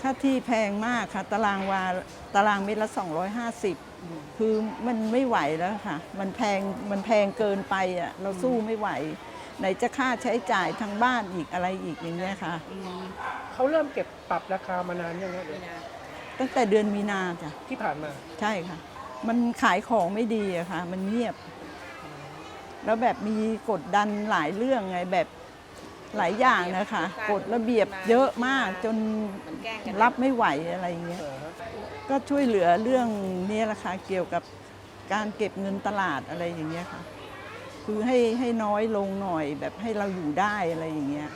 ค่าที่แพงมากค่ะ ตารางวาตารางเมตรละ 250 คือมันไม่ไหวแล้วค่ะ มันแพงมันแพงเกินไปอะเราสู้ไม่ไหว ไหนจะค่าใช้จ่ายทางบ้านอีกอะไรอีกอย่างเงี้ยค่ะ เขาเริ่มเก็บปรับราคามานานยังไงตั้งแต่เดือนมีนาจ้ะที่ผ่านมา ใช่ค่ะ มันขายของไม่ดีอะค่ะ มันเงียบ แล้วแบบมีกดดันหลายเรื่องไงแบบ หลายอย่างนะคะกฎระเบียบเยอะมากจนรับไม่ไหวอะไรอย่างเงี้ยก็ช่วยเหลือเรื่องนี้แหละค่ะเกี่ยวกับการเก็บเงินตลาดอะไรอย่างเงี้ยค่ะคือให้ให้น้อยลงหน่อยแบบให้เราอยู่ได้อะไรอย่างเงี้ย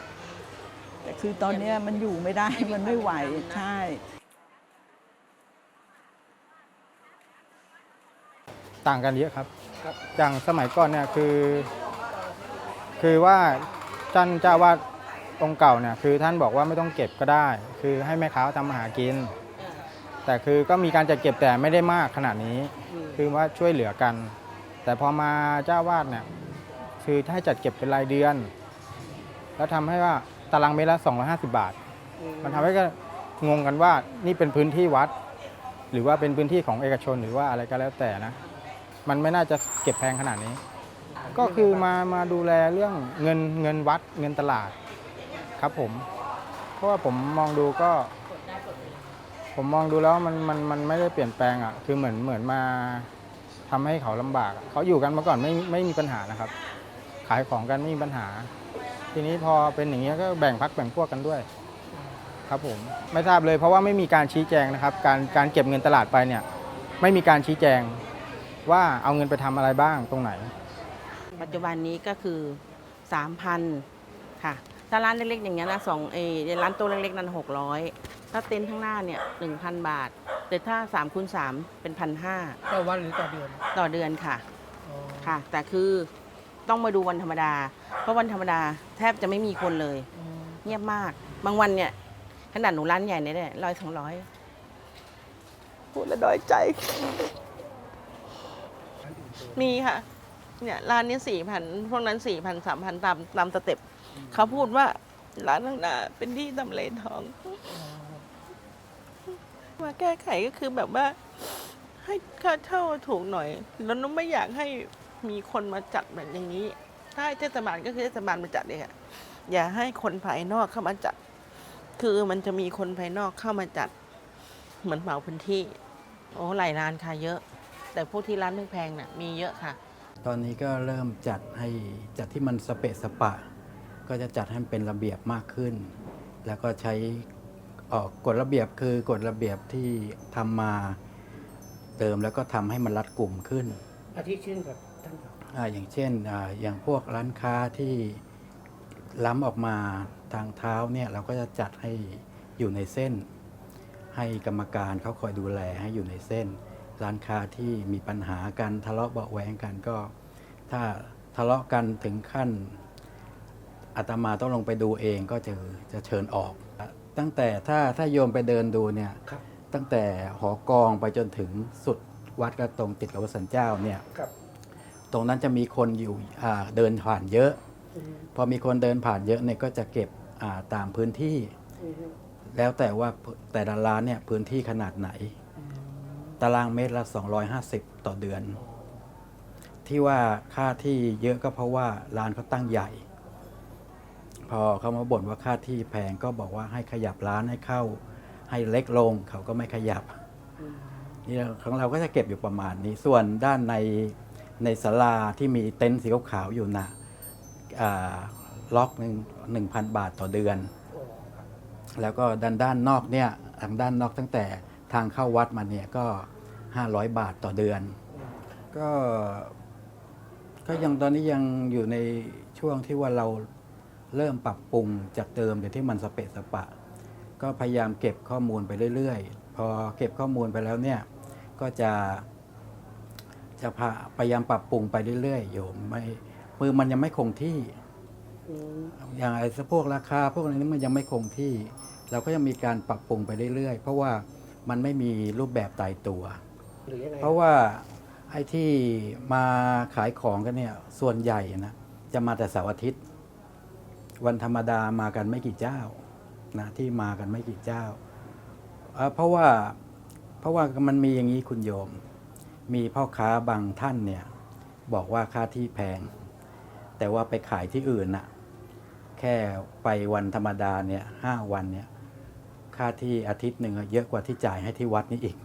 แต่คือตอนเนี้ยมันอยู่ไม่ได้มันไม่ไหวใช่ต่างกันเยอะครับครับอย่างสมัยก่อนเนี่ยคือ คือว่า ท่านเจ้าวาดองค์เก่าเนี่ยคือท่านบอกว่าไม่ต้องเก็บก็ได้ คือให้แม่ค้าทำมาหากิน แต่คือก็มีการจัดเก็บแต่ไม่ได้มากขนาดนี้ คือว่าช่วยเหลือกัน แต่พอมาเจ้าวาดเนี่ยคือให้จัดเก็บเป็นรายเดือน แล้วทำให้ว่าตารางเมตรละ250 บาท มันทำให้ก็งงกันว่านี่เป็นพื้นที่วัด หรือว่าเป็นพื้นที่ของเอกชนหรือว่าอะไรก็แล้วแต่นะ มันไม่น่าจะเก็บแพงขนาดนี้ ก็คือมามาดูแลเรื่องเงินเงินวัดเงินตลาดครับผม เพราะว่าผมมองดูก็ ผมมองดูแล้วมันมันมันไม่ได้เปลี่ยนแปลงอะคือเหมือนเหมือนมาทำให้เขาลำบาก เขาอยู่กันมาก่อนไม่ไม่มีปัญหานะครับ ขายของกันไม่มีปัญหา ทีนี้พอเป็นอย่างนี้ยก็แบ่งพักแบ่งพวกกันด้วย ครับผมไม่ทราบเลย เพราะว่าไม่มีการชี้แจงนะครับ การการเก็บเงินตลาดไปเนี่ย ไม่มีการชี้แจงว่าเอาเงินไปทำอะไรบ้างตรงไหน ปัจจุบันนี้ก็คือ 3,000 ค่ะ ถ้าร้านเล็กๆ อย่างเงี้ยนะสองเออร้านโต๊ะเล็กๆ นั้น 600 ถ้าเต็นท์ข้างหน้าเนี่ย 1,000 บาท แต่ถ้า3คูณ3เป็น 1,500ต่อวันหรือต่อเดือน ต่อเดือนค่ะอ๋อค่ะ แต่คือต้องมาดูวันธรรมดา เพราะวันธรรมดาแทบจะไม่มีคนเลยอืมเงียบมาก บางวันเนี่ยขนาดหนูร้านใหญ่เนี่ยได้ร้อยสองร้อยพูดแล้วด้อยใจ มีค่ะ เนี่ยร้านนี้สี่พันพวกนั้นสี่พันสามพันตามตามสเต็ปเขาพูดว่าร้านข้างหน้าเป็นที่ทำเลทอง มาแก้ไขก็คือแบบว่า ให้ค่าเช่าถูกหน่อย แล้วนุ้ไม่อยากให้มีคนมาจัดแบบอย่างนี้ถ้าให้เทศบาลก็คือเทศบาลมาจัดเลยค่ะอย่าให้คนภายนอกเข้ามาจัด คือมันจะมีคนภายนอกเข้ามาจัด เหมือนเหมาพื้นที่ โอ้หลายร้านค่ะเยอะ แต่พวกที่ร้านแพงๆน่ะ มีเยอะค่ะ ตอนนี้ก็เริ่มจัดให้จัดที่มันสเปะสปะ ก็จะจัดให้มันเป็นระเบียบมากขึ้น แล้วก็ใช้ออกกฎระเบียบคือกฎระเบียบที่ทำมาเติมแล้วก็ทำให้มันรัดกลุ่มขึ้นอาทิเช่นแบบท่านครับอาอย่างเช่นอาอย่างพวกร้านค้าที่ล้ำออกมาทางเท้าเนี่ยเราก็จะจัดให้อยู่ในเส้น ให้กรรมการเขาคอยดูแลให้อยู่ในเส้น ร้านค้าที่มีปัญหากันทะเลาะเบาะแวงกันก็ ถ้าทะเลาะกันถึงขั้นอาตมาต้องลงไปดูเองก็จะจะเชิญออก ตั้งแต่ถ้าถ้าโยมไปเดินดูเนี่ยครับตั้งแต่หอกองไปจนถึงสุดวัดกระตรงติดกับวัดสันเจ้าเนี่ยครับตรงนั้นจะมีคนอยู่อ่าเดินผ่านเยอะอืมพอมีคนเดินผ่านเยอะเนี่ยก็จะเก็บอ่าตามพื้นที่อืมแล้วแต่ว่าแต่ละร้านเนี่ยพื้นที่ขนาดไหนตารางเมตรละ 250 ต่อเดือน ที่ว่าค่าที่เยอะก็เพราะว่าร้านเขาตั้งใหญ่ พอเขามาบ่นว่าค่าที่แพงก็บอกว่าให้ขยับร้านให้เข้า ให้เล็กลงเขาก็ไม่ขยับนี่ของเราก็จะเก็บอยู่ประมาณนี้ ส่วนด้านในในศาลาที่มีเต็นท์สีขาวๆอยู่นะอ่าล็อกหนึ่งหนึ่งพันบาทต่อเดือน แล้วก็ด้านด้านนอกเนี่ยทางด้านนอกตั้งแต่ทางเข้าวัดมาเนี่ยก็ 500 บาทต่อเดือน ก็ก็ยังตอนนี้ยังอยู่ในช่วงที่ว่าเราเริ่มปรับปรุงจากเดิมเดี๋ยวที่มันสเปะสปะ ก็พยายามเก็บข้อมูลไปเรื่อยๆ พอเก็บข้อมูลไปแล้วเนี่ยก็จะจะพาพยายามปรับปรุงไปเรื่อยๆโยมไม่มือมันยังไม่คงที่อืมอย่างไอ้พวกราคาพวกอะไรนี้มันยังไม่คงที่ เราก็ยังมีการปรับปรุงไปเรื่อยๆ เพราะว่ามันไม่มีรูปแบบตายตัว หรือยังไงเพราะว่าไอ้ที่มาขายของกันเนี่ยส่วนใหญ่นะจะมาแต่เสาร์อาทิตย์ วันธรรมดามากันไม่กี่เจ้านะที่มากันไม่กี่เจ้าเอ่อเพราะว่าเพราะว่ามันมีอย่างนี้คุณโยม มีพ่อค้าบางท่านเนี่ยบอกว่าค่าที่แพง แต่ว่าไปขายที่อื่นน่ะแค่ไปวันธรรมดาเนี่ยห้าวันเนี่ยค่าที่อาทิตย์หนึ่งอะเยอะกว่าที่จ่ายให้ที่วัดนี่อีก